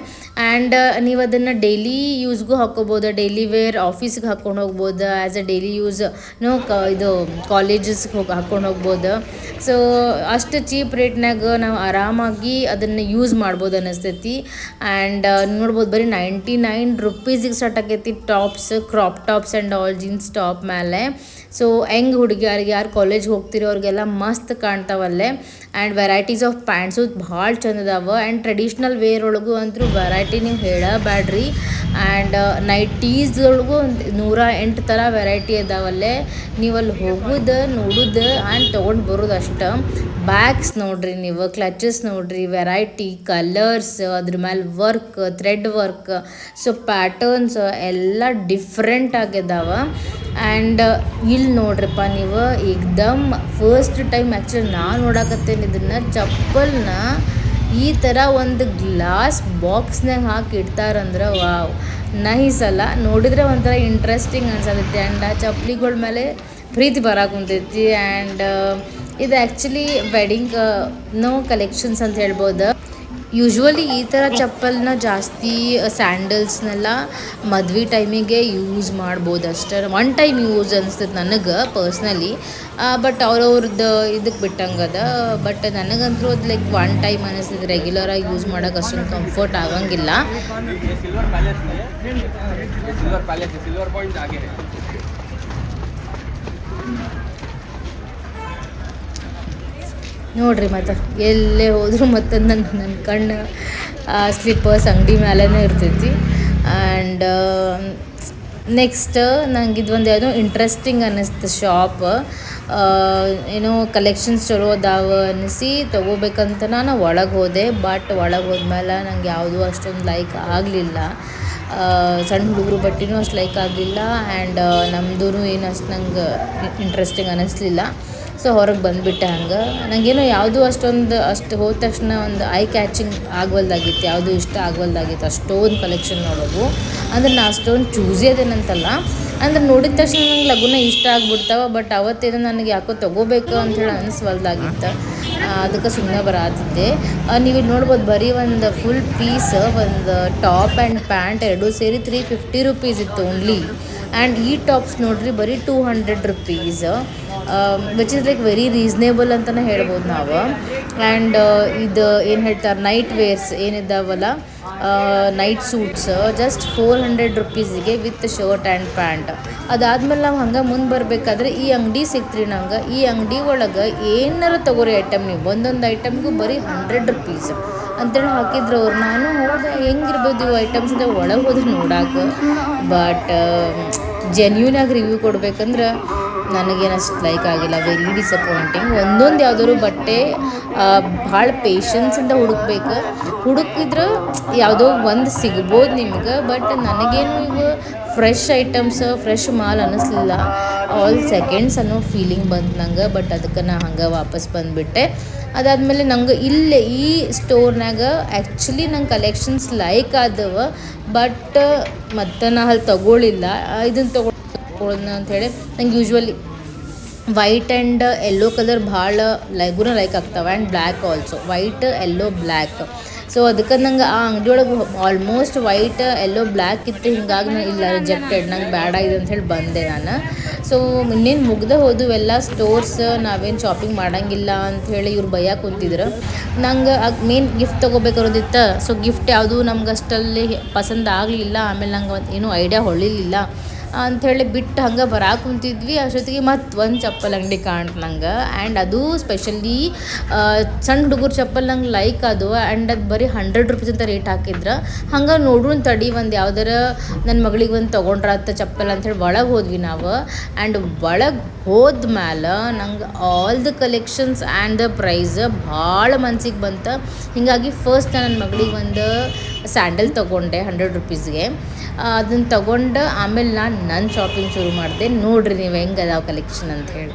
ಆ್ಯಂಡ್ ನೀವು ಅದನ್ನು ಡೈಲಿ ಯೂಸ್ಗೂ ಹಾಕೋಬೋದು ಡೈಲಿ ವೇರ್ ಆಫೀಸ್ಗೆ ಹಾಕ್ಕೊಂಡು ಹೋಗ್ಬೋದು ಆ್ಯಸ್ ಅ ಡೈಲಿ ಯೂಸ್ ನೋ ಕ, ಇದು ಕಾಲೇಜಸ್ಗೆ ಹೋಗಿ ಹಾಕ್ಕೊಂಡು ಹೋಗ್ಬೋದು. ಸೊ ಅಷ್ಟು ಚೀಪ್ ರೇಟ್ನಾಗ ನಾವು ಆರಾಮಾಗಿ ಅದನ್ನು ಯೂಸ್ ಮಾಡ್ಬೋದು ಅನ್ನಿಸ್ತೈತಿ ಆ್ಯಂಡ್ ನೋಡ್ಬೋದು, ಬರೀ ನೈಂಟಿ ನೈನ್ ರುಪೀಸಿಗೆ ಸ್ಟಾರ್ಟ್ ಆಗೈತಿ tops crop tops and all jeans top ಮೇಲೆ. ಸೊ ಹೆಂಗೆ ಹುಡುಗಿಯರಿಗೆ ಯಾರು ಕಾಲೇಜ್ ಹೋಗ್ತಿರೋ ಅವ್ರಿಗೆಲ್ಲ ಮಸ್ತ್ ಕಾಣ್ತಾವಲ್ಲೇ. ಆ್ಯಂಡ್ ವೆರೈಟೀಸ್ ಆಫ್ ಪ್ಯಾಂಟ್ಸು ಭಾಳ ಚಂದ ಆ್ಯಂಡ್ ಟ್ರೆಡಿಷ್ನಲ್ ವೇರ್ ಒಳಗೂ ಅಂತೂ ವೆರೈಟಿ ನೀವು ಹೇಳಬೇಡ್ರಿ ಆ್ಯಂಡ್ ನೈಟೀಸ್ ಒಳಗೂ ನೂರ ಎಂಟು ಥರ ವೆರೈಟಿ ಅದಾವಲ್ಲೇ. ನೀವು ಅಲ್ಲಿ ಹೋಗೋದು, ನೋಡೋದು ಆ್ಯಂಡ್ ತೊಗೊಂಡು ಬರೋದು ಅಷ್ಟು. ಬ್ಯಾಗ್ಸ್ ನೋಡ್ರಿ ನೀವು ಕ್ಲಚಸ್ ನೋಡ್ರಿ ವೆರೈಟಿ ಕಲರ್ಸ್ ಅದ್ರ ಮೇಲೆ work thread work so patterns ಎಲ್ಲ ಡಿಫ್ರೆಂಟ್ ಆಗ್ಯದವ. ಆ್ಯಂಡ್ ಇಲ್ಲಿ ನೋಡ್ರಪ್ಪ ನೀವು ಏಕ್ದಮ್ ಫಸ್ಟ್ ಟೈಮ್ ಆ್ಯಕ್ಚುಲಿ ನಾನು ನೋಡಕತ್ತೇನೆ ಇದನ್ನು ಚಪ್ಪಲ್ನ ಈ ಥರ ಒಂದು ಗ್ಲಾಸ್ ಬಾಕ್ಸ್ನಾಗ ಹಾಕಿ ಇಡ್ತಾರಂದ್ರೆ ವಾವ್. ನೈಸ್ ನೋಡಿದರೆ ನೋಡಿದ್ರೆ ಒಂಥರ ಇಂಟ್ರೆಸ್ಟಿಂಗ್ ಅನ್ಸತೈತಿ. ಆ್ಯಂಡ್ ಆ ಚಪ್ಪಲಿಗಳ ಮೇಲೆ ಪ್ರೀತಿ ಬರಕ್ಕೆ ಕುಂತೈತಿ. ಆ್ಯಂಡ್ ಇದು ಆ್ಯಕ್ಚುಲಿ ವೆಡ್ಡಿಂಗ್ ನೋ ಕಲೆಕ್ಷನ್ಸ್ ಅಂತ ಹೇಳ್ಬೋದು. ಯೂಶ್ವಲಿ ಈ ಥರ ಚಪ್ಪಲ್ನ ಜಾಸ್ತಿ uh, ಸ್ಯಾಂಡಲ್ಸ್ನೆಲ್ಲ ಮದ್ವೆ ಟೈಮಿಗೆ ಯೂಸ್ ಮಾಡ್ಬೋದು ಅಷ್ಟೇ. ಒನ್ ಟೈಮ್ ಯೂಸ್ ಅನಿಸ್ತದೆ ನನಗೆ ಪರ್ಸ್ನಲಿ ಬಟ್ ಅವ್ರವ್ರದ್ದು ಇದಕ್ಕೆ ಬಿಟ್ಟಂಗದ ಬಟ್ ನನಗಂತೂ ಅದು ಲೈಕ್ ಒನ್ ಟೈಮ್ ಅನಿಸ್ತದೆ. ರೆಗ್ಯುಲರಾಗಿ ಯೂಸ್ ಮಾಡೋಕೆ ಅಷ್ಟೊಂದು ಕಂಫರ್ಟ್ ಆಗಂಗಿಲ್ಲ. ನೋಡ್ರಿ ಮತ್ತೆ, ಎಲ್ಲೇ ಹೋದರೂ ಮತ್ತೆ ನನ್ನ ನನ್ನ ಕಣ್ಣು ಸ್ಲಿಪ್ಪರ್ಸ್ ಅಂಗಡಿ ಮೇಲೇ ಇರ್ತೈತಿ. ಆ್ಯಂಡ್ ನೆಕ್ಸ್ಟ್ ನಂಗೆ ಇದೊಂದು ಯಾವುದೋ ಇಂಟ್ರೆಸ್ಟಿಂಗ್ ಅನ್ನಿಸ್ತು ಶಾಪ್ ಏನೋ ಕಲೆಕ್ಷನ್ಸ್ ಚಲೋ ಅದಾವ ಅನ್ನಿಸಿ ತೊಗೋಬೇಕಂತ ನಾನು ಒಳಗೆ ಹೋದೆ ಬಟ್ ಒಳಗೆ ಹೋದ್ಮೇಲೆ ನಂಗೆ ಯಾವುದೂ ಅಷ್ಟೊಂದು ಲೈಕ್ ಆಗಲಿಲ್ಲ. ಸಣ್ಣ ಹುಡುಗರು ಬಟ್ಟೆನೂ ಅಷ್ಟು ಲೈಕ್ ಆಗಲಿಲ್ಲ ಆ್ಯಂಡ್ ನಮ್ಮದೂ ಏನು ಅಷ್ಟು ನಂಗೆ ಇಂಟ್ರೆಸ್ಟಿಂಗ್ ಅನ್ನಿಸ್ಲಿಲ್ಲ. ಸೊ ಹೊರಗೆ ಬಂದುಬಿಟ್ಟೆ ಹಂಗೆ. ನನಗೇನೋ ಯಾವುದೂ ಅಷ್ಟೊಂದು ಅಷ್ಟು ಹೋದ ತಕ್ಷಣ ಒಂದು ಐ ಕ್ಯಾಚಿಂಗ್ ಆಗವಲ್ದಾಗಿತ್ತು, ಯಾವುದೂ ಇಷ್ಟ ಆಗವಲ್ದಾಗಿತ್ತು ಅಷ್ಟೊಂದು ಕಲೆಕ್ಷನ್ ನೋಡೋದು. ಅಂದ್ರೆ ನಾ ಅಷ್ಟೊಂದು ಚೂಸಿ ಅದೇನಂತಲ್ಲ ಅಂದ್ರೆ ನೋಡಿದ ತಕ್ಷಣ ನಂಗೆ ಲಗುನ ಇಷ್ಟ ಆಗ್ಬಿಡ್ತಾವ ಬಟ್ ಅವತ್ತೇನು ನನಗೆ ಯಾಕೋ ತೊಗೋಬೇಕು ಅಂಥೇಳಿ ಅನಿಸ್ವಲ್ದಾಗಿತ್ತು. ಅದಕ್ಕೆ ಸುಮ್ಮನೆ ಬರಾತಿದ್ದೆ. ನೀವು ನೋಡ್ಬೋದು, ಬರೀ ಒಂದು ಫುಲ್ ಪೀಸ್ ಒಂದು ಟಾಪ್ ಆ್ಯಂಡ್ ಪ್ಯಾಂಟ್ ಎರಡೂ ಸೇರಿ ತ್ರೀ ಫಿಫ್ಟಿ ರುಪೀಸ್ ಇತ್ತು ಓನ್ಲಿ ಆ್ಯಂಡ್ ಈ ಟಾಪ್ಸ್ ನೋಡ್ರಿ, ಬರೀ two hundred rupees which is like very reasonable ಅಂತಲೇ ಹೇಳ್ಬೋದು ನಾವು. ಆ್ಯಂಡ್ ಇದು ಏನು ಹೇಳ್ತಾರೆ night wears ಏನಿದ್ದಾವಲ್ಲ night suits just four hundred ರುಪೀಸಿಗೆ with shirt and pant ಅದಾದ್ಮೇಲೆ ನಾವು ಹಂಗೆ ಮುಂದೆ ಬರಬೇಕಾದ್ರೆ ಈ ಅಂಗಡಿ ಸಿಕ್ತ್ರಿ ನಂಗೆ. ಈ ಅಂಗಡಿ ಒಳಗೆ ಏನಾರು ತಗೋರಿ ಐಟಮ್ ನೀವು. ಒಂದೊಂದು ಐಟಮ್ಗೂ ಬರೀ ಹಂಡ್ರೆಡ್ ರುಪೀಸ್ ಅಂತೇಳಿ ಹಾಕಿದ್ರು ಅವ್ರು. ನಾನು ಹೋದೆ, ಹೆಂಗಿರ್ಬೋದು ಇವು ಐಟಮ್ಸ್ ಒಳಗೆ ಹೋದ್ರೆ ನೋಡಾಕ? ಬಟ್ ಜೆನ್ಯೂನ್ ಆಗಿ ರಿವ್ಯೂ ಕೊಡ್ಬೇಕಂದ್ರೆ ನನಗೇನು ಅಷ್ಟು ಲೈಕ್ ಆಗಿಲ್ಲ. ವೆರಿ ಡಿಸಪಾಯಿಂಟಿಂಗ್ ಒಂದೊಂದು ಯಾವ್ದಾದ್ರು ಬಟ್ಟೆ ಭಾಳ ಪೇಷನ್ಸಿಂದ ಹುಡುಕ್ಬೇಕು. ಹುಡುಕಿದ್ರೆ ಯಾವುದೋ ಒಂದು ಸಿಗ್ಬೋದು ನಿಮ್ಗೆ ಬಟ್ ನನಗೇನು ಈಗ ಫ್ರೆಶ್ ಐಟಮ್ಸ್ ಫ್ರೆಶ್ ಮಾಲ್ ಅನ್ನಿಸ್ಲಿಲ್ಲ ಆಲ್ ಸೆಕೆಂಡ್ಸ್ ಅನ್ನೋ ಫೀಲಿಂಗ್ ಬಂತು ನಂಗೆ ಬಟ್ ಅದಕ್ಕೆ ನಾ ಹಂಗೆ ವಾಪಸ್ ಬಂದುಬಿಟ್ಟೆ. ಅದಾದಮೇಲೆ ನಂಗೆ ಇಲ್ಲೇ ಈ ಸ್ಟೋರ್ನಾಗ ಆ್ಯಕ್ಚುಲಿ ನಂಗೆ ಕಲೆಕ್ಷನ್ಸ್ ಲೈಕ್ ಆದವ ಬಟ್ ಮತ್ತೆ ನಾ ಅಲ್ಲಿ ತಗೊಳ್ಳಿಲ್ಲ ಇದನ್ನು ತಗೊ ತಗೊಳ್ಳೋಣ ಅಂಥೇಳಿ ನಂಗೆ usually white and yellow colour ಭಾಳ ಲೈಗುನ ಲೈಕ್ ಆಗ್ತಾವೆ and black also white yellow black so ಅದಕ್ಕೆ ನಂಗೆ ಆ ಅಂಗಡಿ ಒಳಗೆ ಆಲ್ಮೋಸ್ಟ್ ವೈಟ್ ಎಲ್ಲೋ ಬ್ಲ್ಯಾಕ್ ಇತ್ತು. ಹಿಂಗಾಗಿ ನಾನು ಇಲ್ಲ ರಿಜೆಕ್ಟೆಡ್ ನಂಗೆ ಬೇಡ ಇದು ಅಂಥೇಳಿ ಬಂದೆ ನಾನು. ಸೊ ಇನ್ನೇನು ಮುಗ್ದೆ ಹೋದು ಎಲ್ಲ ಸ್ಟೋರ್ಸ್ ನಾವೇನು ಶಾಪಿಂಗ್ ಮಾಡಂಗಿಲ್ಲ ಅಂಥೇಳಿ ಇವ್ರು ಭಯ ಕುಂತಿದ್ರು. ನಂಗೆ ಮೇನ್ ಗಿಫ್ಟ್ ತೊಗೋಬೇಕಿರೋದಿತ್ತು ಸೊ ಗಿಫ್ಟ್ ಯಾವುದು ನಮ್ಗೆ ಅಷ್ಟಲ್ಲಿ ಪಸಂದ್ ಆಗಲಿಲ್ಲ. ಆಮೇಲೆ ನಂಗೆ ಏನೂ ಐಡಿಯಾ ಹೊಳಿಲಿಲ್ಲ ಅಂಥೇಳಿ ಬಿಟ್ಟು ಹಂಗೆ ಬರಾ ಕುಂತಿದ್ವಿ. ಅಷ್ಟೊತ್ತಿಗೆ ಮತ್ತು ಒಂದು ಚಪ್ಪಲ್ ಅಂಗಡಿ ಕಾಣ್ತು ನಂಗೆ. ಆ್ಯಂಡ್ ಅದು ಸ್ಪೆಷಲಿ ಸಣ್ಣ ಹುಡುಗರು ಚಪ್ಪಲ್ ನಂಗೆ ಲೈಕ್ ಅದು. ಆ್ಯಂಡ್ ಅದು ಬರೀ ಹಂಡ್ರೆಡ್ ರುಪೀಸ್ ಅಂತ ರೇಟ್ ಹಾಕಿದ್ರೆ. ಹಂಗೆ ನೋಡ್ರು ತಡಿ ಒಂದು ಯಾವ್ದಾರ ನನ್ನ ಮಗಳಿಗೆ ಒಂದು ತೊಗೊಂಡ್ರಾತ ಚಪ್ಪಲ್ ಅಂಥೇಳಿ ಒಳಗೆ ಹೋದ್ವಿ ನಾವು. ಆ್ಯಂಡ್ ಒಳಗೆ ಹೋದ ಮೇಲೆ ನಂಗೆ all the collections and the price ಭಾಳ ಮನ್ಸಿಗೆ ಬಂತು. ಹೀಗಾಗಿ ಫಸ್ಟ್ ನನ್ನ ಮಗಳಿಗೆ ಒಂದು ಸ್ಯಾಂಡಲ್ ತೊಗೊಂಡೆ ಹಂಡ್ರೆಡ್ ರುಪೀಸ್ಗೆ. ಅದನ್ನು ತೊಗೊಂಡು ಆಮೇಲೆ ನಾನು ನನ್ನ ಶಾಪಿಂಗ್ ಶುರು ಮಾಡಿದೆ. ನೋಡಿರಿ ನೀವು ಹೆಂಗೆ ಅದಾವ ಕಲೆಕ್ಷನ್ ಅಂತ ಹೇಳಿ.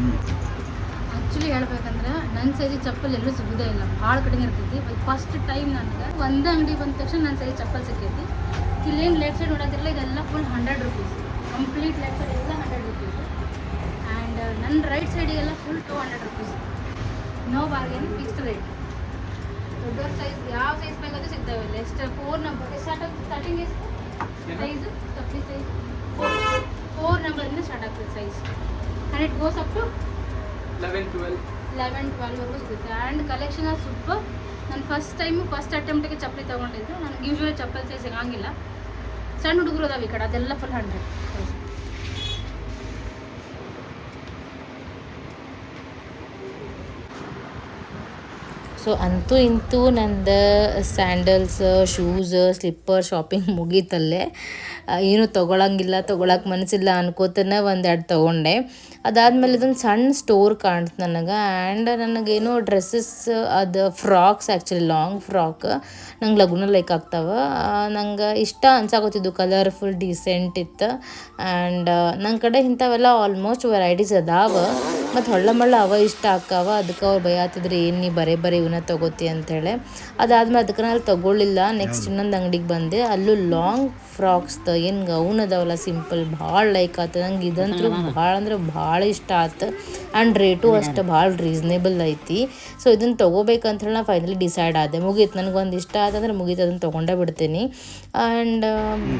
ಆ್ಯಕ್ಚುಲಿ ಹೇಳ್ಬೇಕಂದ್ರೆ ನನ್ನ ಸೈಜ್ ಚಪ್ಪಲ್ ಎಲ್ಲೂ ಸಿಗೋದೇ ಇಲ್ಲ. ಭಾಳ ಕಡಿಮೆ ಇರ್ತೈತಿ. ಫಸ್ಟ್ ಟೈಮ್ ನನಗೆ ಒಂದು ಅಂಗಡಿ ಬಂದ ತಕ್ಷಣ ನನ್ನ ಸೈಜ್ ಚಪ್ಪಲ್ ಸಿಕ್ಕೈತಿ. ಇಲ್ಲೇನು ಲೆಫ್ಟ್ ಸೈಡ್ ನೋಡೋದಿರಲ್ಲ ಇದೆಲ್ಲ full hundred rupees complete left side ಎಲ್ಲ ಹಂಡ್ರೆಡ್ ರುಪೀಸ್ ಆ್ಯಂಡ್ ನನ್ನ right ಸೈಡಿಗೆಲ್ಲ full two hundred rupees no bargain fixed rate ದೊಡ್ಡವ್ರ ಸೈಜ್ ಯಾವ ಸೈಜ್ ಬೇಕಾದ್ರೂ ಸಿಗ್ತಾವೆ. ಇಲ್ಲ ಎಷ್ಟು ಫೋರ್ ನಂಬರ್ ಸ್ಟಾರ್ಟ್ ಸ್ಟಾರ್ಟಿಂಗ್ ಎಷ್ಟು ಸೈಜು ತಪ್ಪಿ ಸೈಜ್ ಫೋರ್ ನಂಬರಿಂದ ಸ್ಟಾರ್ಟ್ ಆಗ್ತದೆ size and it goes up to 11, 12. Eleven ಟ್ವೆಲ್ವರೆಗೂ ಸಿಗುತ್ತೆ. ಆ್ಯಂಡ್ ಕಲೆಕ್ಷನ್ ಆರ್ ಸೂಪರ್ ನಾನು ಫಸ್ಟ್ ಟೈಮು ಫಸ್ಟ್ ಅಟೆಂಪ್ಟಿಗೆ ಚಪ್ಪಲಿ ತೊಗೊಂಡಿದ್ದು. ನನಗೆ ಯೂಶ್ವಲಿ ಚಪ್ಪಲಿ ಸೈಜ್ ಸಿಗಂಗಿಲ್ಲ ಸಣ್ಣ ಹುಡುಗರು ಅದಾವೆ ಈ ಕಡೆ ಅದೆಲ್ಲ ಫುಲ್ ಹಂಡ್ರೆಡ್ ಸೊ ಅಂತೂ ಇಂತೂ ನಂದು ಸ್ಯಾಂಡಲ್ಸ್ ಶೂಸ್ ಸ್ಲಿಪ್ಪರ್ ಶಾಪಿಂಗ್ ಮುಗೀತಲ್ಲೇ. ಏನು ತೊಗೊಳಂಗಿಲ್ಲ ತೊಗೊಳಕ್ಕೆ ಮನಸ್ಸಿಲ್ಲ ಅನ್ಕೋತನ ಒಂದೆರಡು ತೊಗೊಂಡೆ. ಅದಾದಮೇಲೆ ಇದೊಂದು ಸಣ್ಣ ಸ್ಟೋರ್ ಕಾಣ್ತು ನನಗೆ. ಆ್ಯಂಡ್ ನನಗೇನು ಡ್ರೆಸ್ಸಸ್ ಅದು ಫ್ರಾಕ್ಸ್ ಆ್ಯಕ್ಚುಲಿ ಲಾಂಗ್ ಫ್ರಾಕ್ ನಂಗೆ ಲಗುನ ಲೈಕ್ ಆಗ್ತಾವೆ. ನಂಗೆ ಇಷ್ಟ ಅನ್ಸಾಕತ್ತಿದ್ದು ಕಲರ್ಫುಲ್ ಡೀಸೆಂಟ್ ಇತ್ತು. ಆ್ಯಂಡ್ ನನ್ನ ಕಡೆ ಇಂಥವೆಲ್ಲ ಆಲ್ಮೋಸ್ಟ್ ವೆರೈಟೀಸ್ ಅದಾವ. ಮತ್ತು ಹೊಳ್ಳ ಮಳ್ಳ ಅವ ಇಷ್ಟ ಆಕ್ಕಾವ ಅದಕ್ಕೆ ಅವ್ರು ಆತಿದ್ರೆ ಏನು ನೀ ಬರೇ ಬರೀ ಇವನ್ನ ತಗೋತಿ? ಅಂಥೇಳಿ ಅದಾದ್ಮೇಲೆ ಅದಕ್ಕೆ ನಾನು ತಗೊಳ್ಳಿಲ್ಲ. ನೆಕ್ಸ್ಟ್ ಇನ್ನೊಂದು ಅಂಗಡಿಗೆ ಬಂದೆ. ಅಲ್ಲೂ ಲಾಂಗ್ ಫ್ರಾಕ್ಸ್ದು ಏನು ಗೌನ್ ಅದಾವಲ್ಲ ಸಿಂಪಲ್ ಭಾಳ ಲೈಕ್ ಆತು. ನಂಗೆ ಇದಂತೂ ಭಾಳ ಅಂದ್ರೆ ಭಾಳ ಇಷ್ಟ ಆತು. ಆ್ಯಂಡ್ ರೇಟು ಅಷ್ಟು ಭಾಳ ರೀಸ್ನೇಬಲ್ ಐತಿ. ಸೊ ಇದನ್ನು ತೊಗೋಬೇಕಂತ ಹೇಳಿ ನಾ ಫೈನಲಿ ಡಿಸೈಡ್ ಆದೆ. ಮುಗೀತು ನನಗೊಂದು ಇಷ್ಟ ಆತಂದ್ರೆ ಮುಗೀತು ಅದನ್ನು ತೊಗೊಂಡೇ ಬಿಡ್ತೀನಿ. ಆ್ಯಂಡ್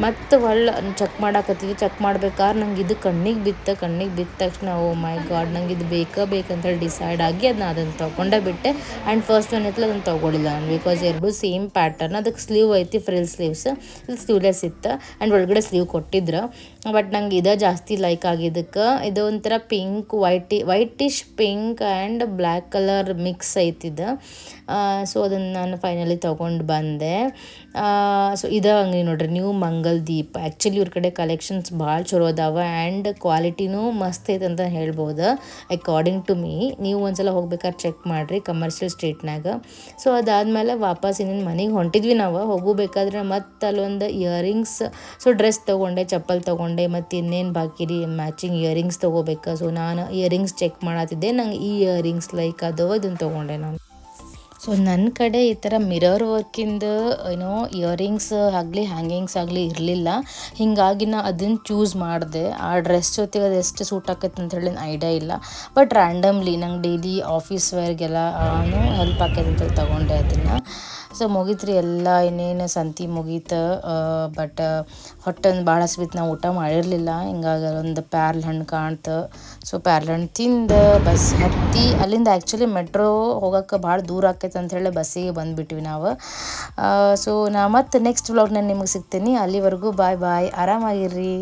ಮತ್ತು ಹೊಳ್ಳ ಚೆಕ್ ಮಾಡಾಕತ್ತೀವಿ. ಚೆಕ್ ಮಾಡ್ಬೇಕಾದ್ರೆ ನಂಗೆ ಇದು ಕಣ್ಣಿಗೆ ಬಿತ್ತ, ಕಣ್ಣಿಗೆ ಬಿದ್ದ ತಕ್ಷಣ, ಓ ಮೈ ಗಾಡ್, ನಂಗೆ ಇದು ಬೇಕಾ ಬೇಕಂತೇಳಿ ಡಿಸೈಡ್ ಆಗಿ ಅದನ್ನ ಅದನ್ನು ತೊಗೊಂಡೇ ಬಿಟ್ಟೆ. ಆ್ಯಂಡ್ ಫಸ್ಟ್ ಒನ್ ಐತಲ್ಲ ಅದನ್ನು ತೊಗೊಳಿಲ್ಲ ನಾನು ಬಿಕಾಸ್ ಎರಡು ಸೇಮ್ ಪ್ಯಾಟರ್ನ್ ಅದಕ್ಕೆ ಸ್ಲೀವ್ ಐತಿ ಫ್ರಿಲ್ ಸ್ಲೀವ್ಸ್ ಇದು ಸ್ಲೀವ್ಲೆಸ್ ಇತ್ತು. ಆ್ಯಂಡ್ ಒಳಗಡೆ ಸ್ಲೀವ್ ಕೊಟ್ಟಿದ್ರು. ಬಟ್ ನಂಗೆ ಇದೇ ಜಾಸ್ತಿ ಲೈಕ್ ಆಗಿದ್ದಕ್ಕೆ. ಇದು ಒಂಥರ pink, ವೈಟಿ, whitish pink and black colour mix ಐತಿದ್ದು so ಅದನ್ನು ನಾನು ಫೈನಲಿ ತೊಗೊಂಡು ಬಂದೆ. ಸೊ ಇದು ಅಂಗಡಿ ನೋಡ್ರಿ, ನ್ಯೂ ಮಂಗಲ್ ದೀಪ್ ಆ್ಯಕ್ಚುಲಿ ಇವ್ರ ಕಡೆ ಕಲೆಕ್ಷನ್ಸ್ ಭಾಳ ಚಲೋ ಅದಾವ ಆ್ಯಂಡ್ ಕ್ವಾಲಿಟಿನೂ ಮಸ್ತ್ ಐತೆ ಅಂತ ಹೇಳ್ಬೋದು ಅಕಾರ್ಡಿಂಗ್ ಟು ಮೀ ನೀವು ಒಂದ್ಸಲ ಹೋಗ್ಬೇಕಾದ್ರೆ ಚೆಕ್ ಮಾಡಿರಿ ಕಮರ್ಷಿಯಲ್ ಸ್ಟ್ರೀಟ್ನಾಗ ಸೊ ಅದಾದಮೇಲೆ ವಾಪಸ್ ಇನ್ನೇನು ಮನೆಗೆ ಹೊಂಟಿದ್ವಿ ನಾವು, ಹೋಗಬೇಕಾದ್ರೆ ಮತ್ತೆ ಅಲ್ಲೊಂದು ಇಯರಿಂಗ್ಸ್ ಸೊ ಡ್ರೆಸ್ ತೊಗೊಂಡೆ, ಚಪ್ಪಲ್ ತೊಗೊಂಡೆ, ಮತ್ತು ಇನ್ನೇನು ಬಾಕಿ ರೀ ಮ್ಯಾಚಿಂಗ್ ಇಯರಿಂಗ್ಸ್ ತೊಗೋಬೇಕು ಸೊ ನಾನು ಇಯರಿಂಗ್ಸ್ ಚೆಕ್ ಮಾಡತ್ತಿದ್ದೆ ನಂಗೆ ಈ ಇಯರಿಂಗ್ಸ್ ಲೈಕ್ ಅದು ಇದನ್ನು ತೊಗೊಂಡೆ ನಾನು. ಸೊ ನನ್ನ ಕಡೆ ಈ ಥರ ಮಿರರ್ ವರ್ಕಿಂದ ಏನೋ ಇಯರಿಂಗ್ಸ್ ಆಗಲಿ ಹ್ಯಾಂಗಿಂಗ್ಸ್ ಆಗಲಿ ಇರಲಿಲ್ಲ. ಹೀಗಾಗಿ ನಾ ಅದನ್ನು ಚೂಸ್ ಮಾಡಿದೆ. ಆ ಡ್ರೆಸ್ ಜೊತೆಗೆ ಅದು ಎಷ್ಟು ಸೂಟ್ ಆಕೈತೆ ಅಂತ ಹೇಳಿ ಐಡಿಯಾ ಇಲ್ಲ. ಬಟ್ ರ್ಯಾಂಡಮ್ಲಿ ನಂಗೆ ಡೈಲಿ ಆಫೀಸ್ ವೇರ್ಗೆಲ್ಲ ಹೆಲ್ಪ್ ಆಕೈತೆ ಅಂತೇಳಿ ತೊಗೊಂಡೆ ಅದನ್ನು ಸೊ ಮುಗೀತ್ರಿ ಎಲ್ಲ ಇನ್ನೇನು ಸಂತಿ ಮುಗೀತು ಬಟ್ ಹೊಟ್ಟೊಂದು ಭಾಳ ಸ್ವೀತ್ ನಾವು ಊಟ ಮಾಡಿರಲಿಲ್ಲ. ಹಿಂಗಾಗಿ ಒಂದು ಪ್ಯಾರ್ಲ್ ಹಣ್ಣು ಕಾಣ್ತು. ಸೊ ಪ್ಯಾರ್ಲ್ ಹಣ್ಣು ತಿಂದು ಬಸ್ ಹತ್ತಿ, ಅಲ್ಲಿಂದ ಆ್ಯಕ್ಚುಲಿ ಮೆಟ್ರೋ ಹೋಗೋಕೆ ಭಾಳ ದೂರ ಆಕೈತೆ ಅಂತ ಹೇಳಿ ಬಸ್ಸಿಗೆ ಬಂದುಬಿಟ್ವಿ ನಾವು. ಸೊ ನಾ ಮತ್ತೆ ನೆಕ್ಸ್ಟ್ ವ್ಲಾಗ್ನಲ್ಲಿ ನಿಮಗೆ ಸಿಗ್ತೀನಿ. ಅಲ್ಲಿವರೆಗೂ ಬಾಯ್ ಬಾಯ್ ಆರಾಮಾಗಿರ್ರಿ.